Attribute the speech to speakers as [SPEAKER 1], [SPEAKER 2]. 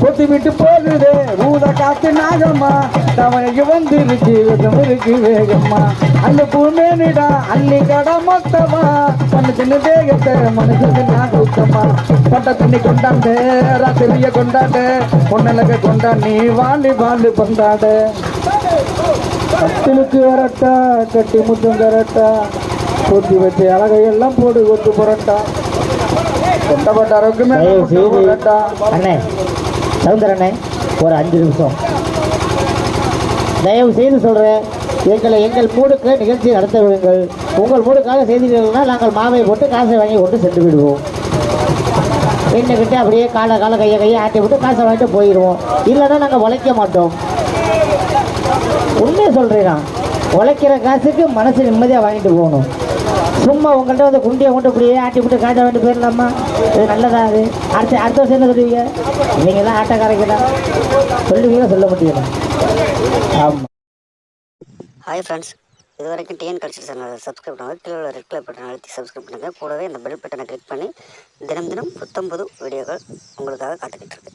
[SPEAKER 1] கொத்தி விட்டு போகுதே ஊத காத்து நாகம்மா. தவணைக்கு வந்துருச்சு வேகம் இருக்கு வேகம்மா. அந்த பூமேனிடா அள்ளி கடை மொத்தமா. பண்ணு சின்ன வேகத்தை மனுஷனுக்கு நான் ஊத்தம்மா பட்ட தண்ணி கொண்டாண்டு ராத்திரிய கொண்டாண்டு பொண்ணலக கொண்டாடி வாழி வாழி பந்தாடு கட்டிலுக்கு வரட்டா கட்டி முத்தம் தரட்டா. கொத்தி வச்சு அழகையெல்லாம் போடு கொத்து புரட்டா. கொட்டப்பட்ட அளவுக்கு
[SPEAKER 2] தயவு செய்து
[SPEAKER 1] புரட்டா
[SPEAKER 2] அண்ணே சவுந்தரண்ணே ஒரு அஞ்சு நிமிஷம். தயவு செய்து சொல்கிறேன் எங்களை எங்கள் மூடுக்கு நிகழ்ச்சி நடத்த விடுங்கள். உங்கள் மூடுக்காக செய்தீர்கள்னா நாங்கள் மாவை போட்டு காசை வாங்கி கொண்டு சென்று விடுவோம். பெண்ணுக்கிட்ட அப்படியே காலை காலை கையை கையை ஆட்டி விட்டு காசை வாங்கிட்டு போயிடுவோம். இல்லைன்னா நாங்கள் உழைக்க மாட்டோம். உண்மையை சொல்கிறேன் உழைக்கிற காசுக்கு மனசு நிம்மதியாக வாங்கிட்டு போகணும். சும்மா உங்கள்கிட்ட வந்து குண்டியை கொண்டு இப்படியே ஆட்டி விட்டு காட்ட வாங்கிட்டு போயிடலாமா இது நல்லதா அது அடுத்த அடுத்த வருஷம் என்ன சொல்லுவீங்க? நீங்கள் தான் ஆட்டக்காரங்க தான் சொல்லுவீங்க சொல்ல முடியல ஆமாம்
[SPEAKER 3] ஹாய் ஃப்ரெண்ட்ஸ் இது வரைக்கும் டிஎன் கல்ச்சர் சேனல் சப்ஸ்கிரைப் பண்ணுங்கள் கீழே உள்ள ரெட் கலர் பட்டன் அழுத்தி சப்ஸ்கிரைப் பண்ணுங்கள் கூடவே இந்த பெல் பட்டனை கிளிக் பண்ணி தினம் தினம் புத்தம்பது வீடியோக்கள் உங்களுக்காக காத்துக்கிட்டு இருக்கு.